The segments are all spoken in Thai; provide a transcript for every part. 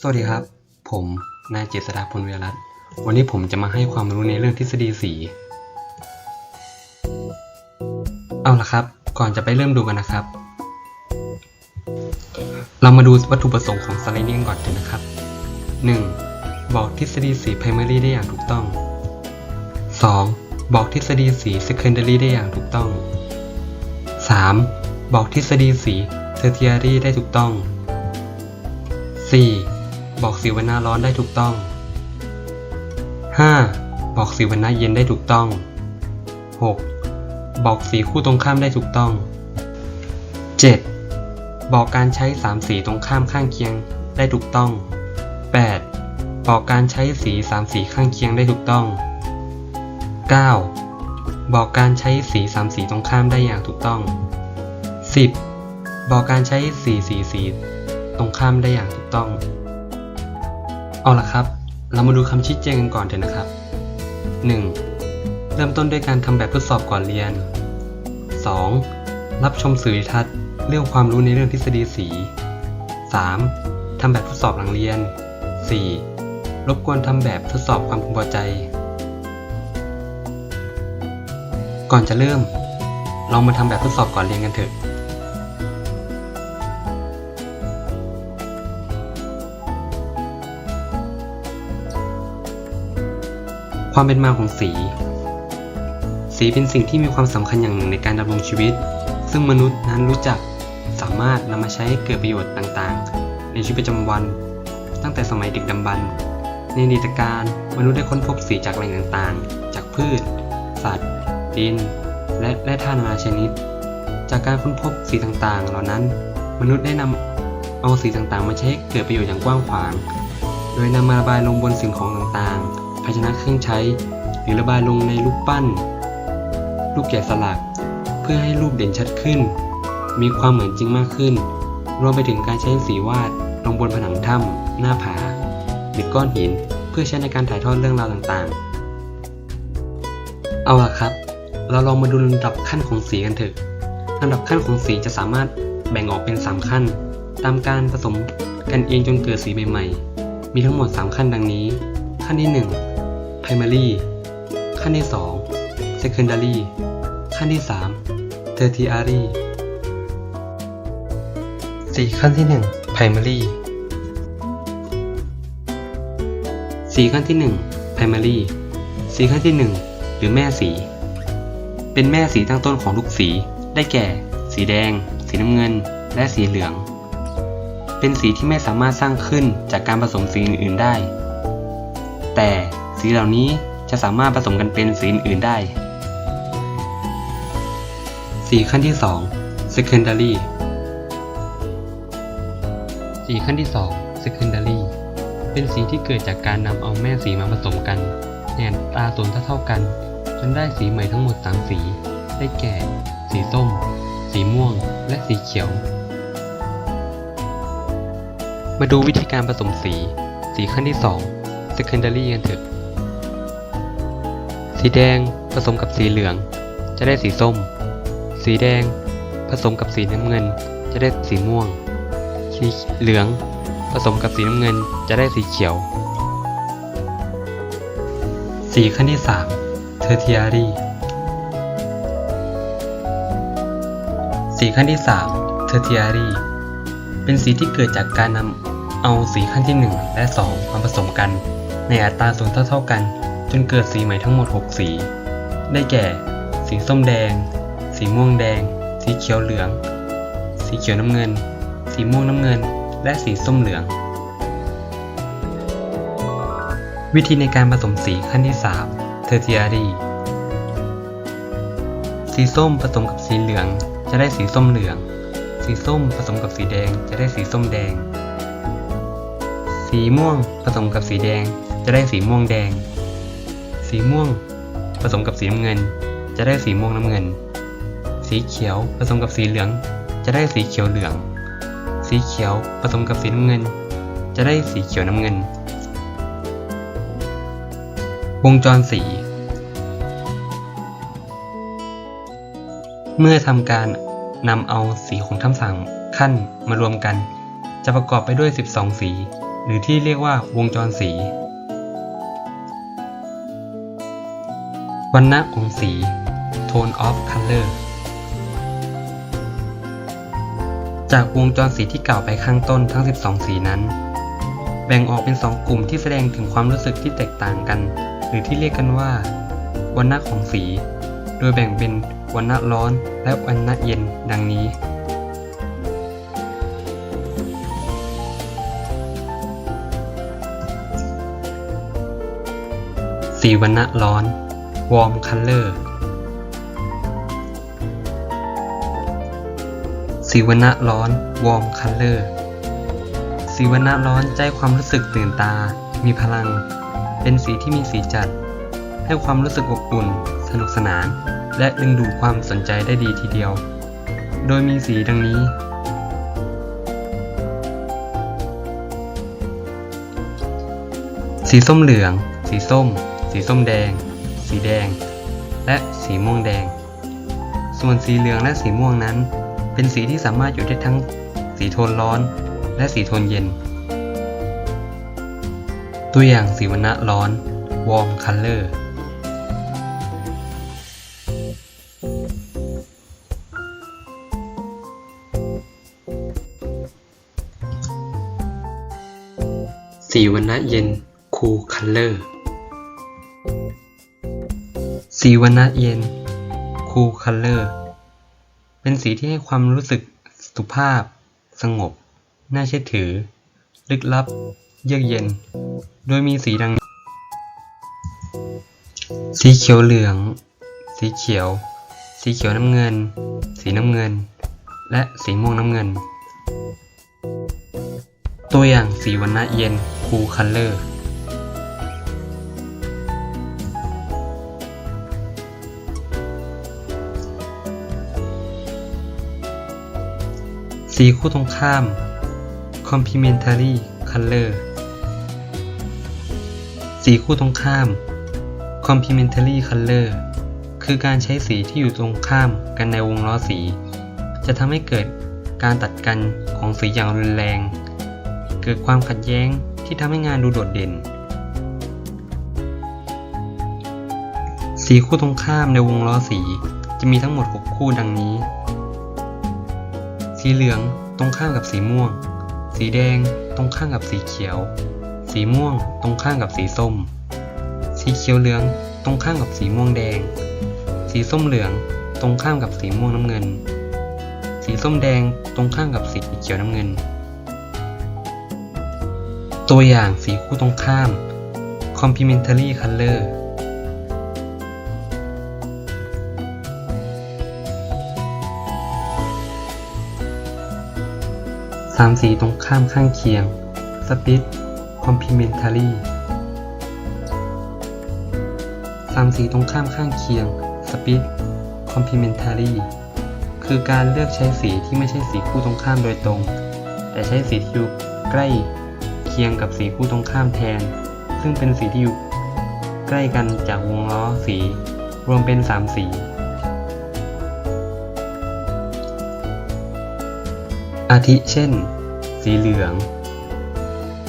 สวัสดีครับ ผมนายเจษฎาพลเวียรัตน์วันนี้ผมจะมาให้ความรู้ในเรื่องทฤษฎีสี เอาละครับ ก่อนจะไปเริ่มดูกันนะครับ เรามาดูวัตถุประสงค์ของสไลด์นี้กันก่อนเลยนะครับ 1. บอกทฤษฎีสี primary ได้อย่างถูกต้อง 2. บอกทฤษฎีสี secondary ได้อย่างถูกต้อง 3. บอกทฤษฎีสี tertiary ได้ถูกต้อง 4. บอกสีวรรณะร้อนได้ถูกต้อง 5. บอกสีวรรณะเย็นได้ถูกต้อง 6. บอกสีคู่ตรงข้ามได้ถูกต้อง 7. บอกการใช้สามสีตรงข้ามข้างเคียงได้ถูกต้อง 8. บอกการใช้สีสามสีข้างเคียงได้ถูกต้อง 9. บอกการใช้สีสามสีตรงข้ามได้อย่างถูกต้อง 10. บอกการใช้สีสีสี ตรงข้ามได้อย่างถูกต้อง เอาละครับ เรามาดูคำชี้แจงกันก่อนเถอะนะครับ 1. เริ่มต้นด้วยการทำแบบทดสอบก่อนเรียน 2. รับชมสื่อทัศน์เรื่องความรู้ในเรื่องทฤษฎีสี 3. ทำแบบทดสอบหลังเรียน 4. รบกวนทำแบบทดสอบความพึงพอใจ ก่อนจะเริ่ม ลองมาทำแบบทดสอบก่อนเรียนกันเถอะ ความเป็นมาของสี สีเป็นสิ่งที่มีความสำคัญอย่างหนึ่งในการดำรงชีวิต ซึ่งมนุษย์นั้นรู้จักสามารถนำมาใช้ให้เกิดประโยชน์ต่างๆ ในชีวิตประจำวัน ตั้งแต่สมัยดึกดำบรรพ์ในอดีตการมนุษย์ได้ค้นพบสีจากแหล่งต่างๆ จากพืช สัตว์ ดิน และแร่ธาตุนานาชนิด จากการค้นพบสีต่างๆ เหล่านั้น มนุษย์ได้นำเอาสีต่างๆ มาใช้ให้เกิดประโยชน์อย่างกว้างขวาง โดยนำมาระบายลงบนสิ่งของต่างๆ ภาชนะเครื่องใช้ หรือระบายลงในรูปปั้น รูปแกะสลัก เพื่อให้รูปเด่นชัดขึ้น มีความเหมือนจริงมากขึ้น รวมไปถึงการใช้สีวาดลงบนผนังถ้ำหน้าผา หรือก้อนหิน เพื่อใช้ในการถ่ายทอดเรื่องราวต่างๆ เอาล่ะครับ เราลองมาดูลำดับขั้นของสีกันเถอะลำดับขั้นของสีจะสามารถแบ่งออกเป็น 3 ขั้น ตามการผสมกันเองจนเกิดสีใหม่ๆ มีทั้งหมด 3 ขั้นดังนี้ ขั้นที่ 1 primary ขั้นที่ 2 secondary ขั้นที่ 3 tertiary สีขั้นที่ 1 primary สีขั้นที่ 1 primary สีขั้นที่ 1 หรือแม่สี เป็นแม่สีตั้งต้นของทุกสี ได้แก่ สีแดง สีน้ำเงิน และสีเหลือง เป็นสีที่ไม่สามารถสร้างขึ้นจากการผสมสีอื่นๆได้ แต่ สีเหล่านี้จะสามารถผสมกันเป็นสีอื่นได้ สีขั้นที่ 2 secondary สีขั้นที่ 2 secondary เป็นสีที่เกิดจากการนำเอาแม่สีมาผสมกันในตาส่วนเท่ากัน จนได้สีใหม่ทั้งหมด 3 สี ได้แก่ สีส้ม สีม่วง และสีเขียว มาดูวิธีการผสมสี สีขั้นที่ 2 secondary กันเถอะ สีแดงผสมกับสีเหลือง จะได้สีส้ม สีแดง ผสมกับสีน้ำเงิน จะได้สีม่วง สีเหลือง ผสมกับสีน้ำเงิน จะได้สีเขียว สีขั้นที่3 tertiary สีขั้นที่3 tertiary เป็นสีที่เกิดจากการนำเอาสีขั้นที่ 1 และ 2 มาผสมกัน ในอัตราส่วนเท่าๆกัน นเกิดสีใหม่ทั้งหมด 6 สี ได้แก่ สีส้มแดง สีม่วงแดง สีเขียวเหลือง สีเขียวน้ำเงิน สีม่วงน้ำเงิน และสีส้มเหลือง วิธีในการผสมสีขั้นที่ 3 tertiary สีส้มผสมกับสีเหลืองจะได้สีส้มเหลือง สีส้มผสมกับสีแดงจะได้สีส้มแดง สีม่วงผสมกับสีแดงจะได้สีม่วงแดง สีม่วง ผสมกับสีน้ำเงิน จะได้สีม่วงน้ำเงิน สีเขียวผสมกับสีเหลือง จะได้สีเขียวเหลือง สีเขียวผสมกับสีน้ำเงิน จะได้สีเขียวน้ำเงิน วงจรสี เมื่อทำการนำเอาสีของทั้งสามขั้นมารวมกัน จะประกอบไปด้วย 12 สี หรือที่เรียกว่าวงจรสี รณะของสี tone of color จากวงจรสีที่กล่าวไปข้างต้นทั้ง 12 สีนั้น แบ่งออกเป็น 2 กลุ่มที่แสดงถึงความรู้สึกที่แตกต่างกัน หรือที่เรียกกันว่า วรรณะของสี โดยแบ่งเป็นวรรณะร้อนและวรรณะเย็นดังนี้ สีวรรณะร้อน warm color สีวรรณะร้อน warm color สีวรรณะร้อนใจความรู้สึกตื่นตา มีพลัง เป็นสีที่มีสีจัด ให้ความรู้สึกอบอุ่น สนุกสนาน และดึงดูดความสนใจได้ดีทีเดียว โดยมีสีดังนี้ สีส้มเหลือง สีส้ม สีส้มแดง สีแดง และสีม่วงแดง ส่วนสีเหลืองและสีม่วงนั้น เป็นสีที่สามารถอยู่ได้ทั้งสีโทนร้อน และสีโทนเย็น ตัวอย่างสีวรรณะร้อน warm color สีวรรณะเย็น cool color รณะเย็น cool color เป็นสีที่ให้ความรู้สึกสุภาพ สงบ น่าเชื่อถือ ลึกลับ เยือกเย็น โดยมีสีดังนี้สีเขียวเหลือง สีเขียว สีเขียวน้ำเงิน สีน้ำเงิน และสีม่วงน้ำเงิน ตัวอย่างสีวรรณะเย็น cool color สีคู่ตรงข้าม complementary color สีคู่ตรงข้าม complementary color คือการใช้สีที่อยู่ตรงข้ามกันในวงล้อสี จะทำให้เกิดการตัดกันของสีอย่างรุนแรง เกิดความขัดแย้งที่ทำให้งานดูโดดเด่น สีคู่ตรงข้ามในวงล้อสีจะมีทั้งหมด 6 คู่ดังนี้ สีเหลืองตรงข้ามกับสีม่วง สีแดงตรงข้ามกับสีเขียว สีม่วงตรงข้ามกับสีส้ม สีเขียวเหลืองตรงข้ามกับสีม่วงแดง สีส้มเหลืองตรงข้ามกับสีม่วงน้ำเงิน สีส้มแดงตรงข้ามกับสีเขียวน้ำเงิน ตัวอย่างสีคู่ตรงข้าม complementary color สามสีตรงข้ามข้างเคียง split complementary สามสีตรงข้ามข้างเคียง split complementary คือการเลือกใช้สีที่ไม่ใช่สีคู่ตรงข้ามโดยตรง แต่ใช้สีที่อยู่ใกล้เคียงกับสีคู่ตรงข้ามแทน ซึ่งเป็นสีที่อยู่ใกล้กันจากวงล้อสี รวมเป็น 3 สี อาทิเช่น สีเหลือง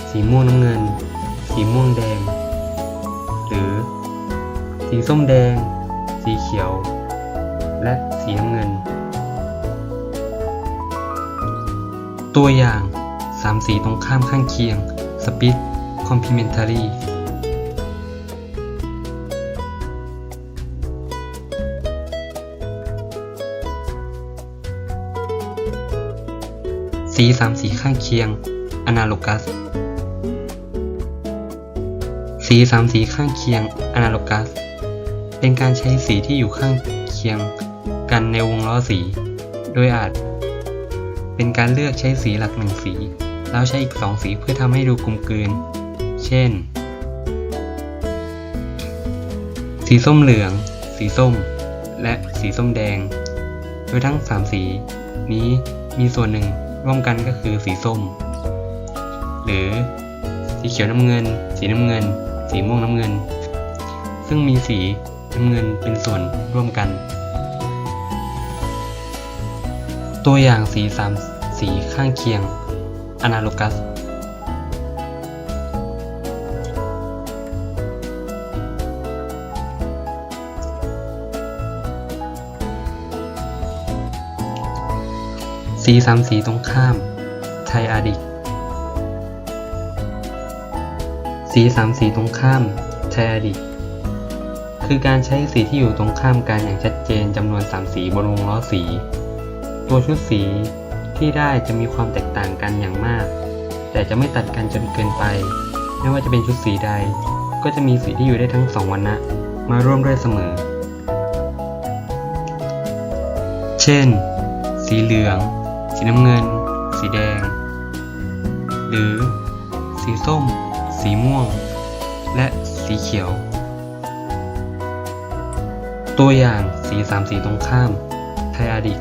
สีม่วงน้ำเงิน สีม่วงแดง หรือ สีส้มแดง สีเขียว และสีน้ำเงิน ตัวอย่างสามสีตรงข้ามข้างเคียง split complementary สีสามสีข้างเคียง analogous สีสามสีข้างเคียง analogous เป็นการใช้สีที่อยู่ข้างเคียงกันในวงล้อสี โดยอาจ เป็นการเลือกใช้สีหลักหนึ่งสี แล้วใช้อีกสองสีเพื่อทำให้ดูกลมกลืน เช่น สีส้มเหลือง สีส้ม และสีส้มแดง โดยทั้ง 3 สีนี้มีส่วนหนึ่ง ร่วมกันก็คือสีส้ม หรือสีเขียวน้ำเงิน สีน้ำเงิน สีม่วงน้ำเงิน ซึ่งมีสีน้ำเงินเป็นส่วนร่วมกัน ตัวอย่างสีสามสีข้างเคียงอนาโลกัส สามสีตรงข้าม ไทอาดิก สีสามสีตรงข้าม ไทอาดิก คือการใช้สีที่อยู่ตรงข้ามกันอย่างชัดเจนจำนวน3สีบนวงล้อสี ตัวชุดสีที่ได้จะมีความแตกต่างกันอย่างมาก แต่จะไม่ตัดกันจนเกินไป ไม่ว่าจะเป็นชุดสีใด ก็จะมีสีที่อยู่ได้ทั้งสองวันนะมาร่วมด้วยเสมอ เช่น สีเหลือง สีน้ำเงิน สีแดง หรือ สีส้ม สีม่วง และสีเขียว ตัวอย่างสีสามสีตรงข้าม ไทยอดิก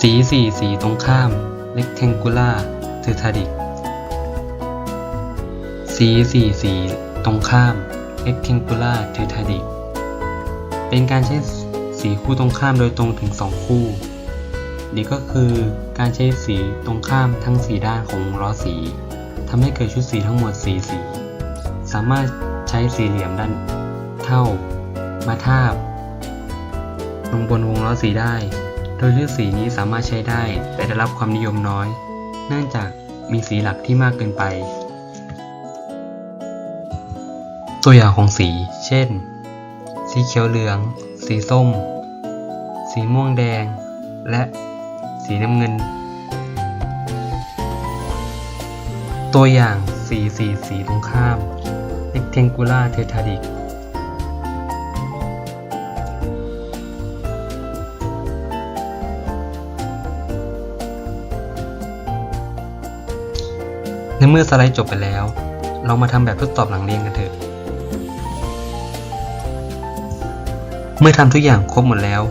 สีสี่สีตรงข้าม rectangular ตือ r าดิ c C44 ตรงข้าม Rectangula tetradic เป็นการใช้สีคู่ตรงข้ามโดยตรงถึง 2 คู่ นี่ก็คือการใช้สีตรงข้ามทั้ง 4 ด้านของล้อสีทำให้เกิดชุดสีทั้งหมด 4 สี สามารถใช้สีเหลี่ยมด้านเท่า มาทาบ ลงบนวงล้อสีได้ โดยเลือกสีนี้สามารถใช้ได้แต่ได้รับความนิยมน้อย เนื่องจากมีสีหลักที่มากเกินไป ตัวอย่างของสี เช่น สีเขียวเหลือง สีส้ม สีม่วงแดง และสีน้ำเงิน ตัวอย่างสีสีสีตรงข้าม rectangular tetradic ในเมื่อสไลด์จบไปแล้ว เรามาทำแบบทดสอบหลังเรียนกันเถอะ เมื่อทำทุกอย่างครบหมดแล้ว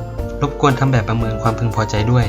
รบกวนทำแบบประเมินความพึงพอใจด้วย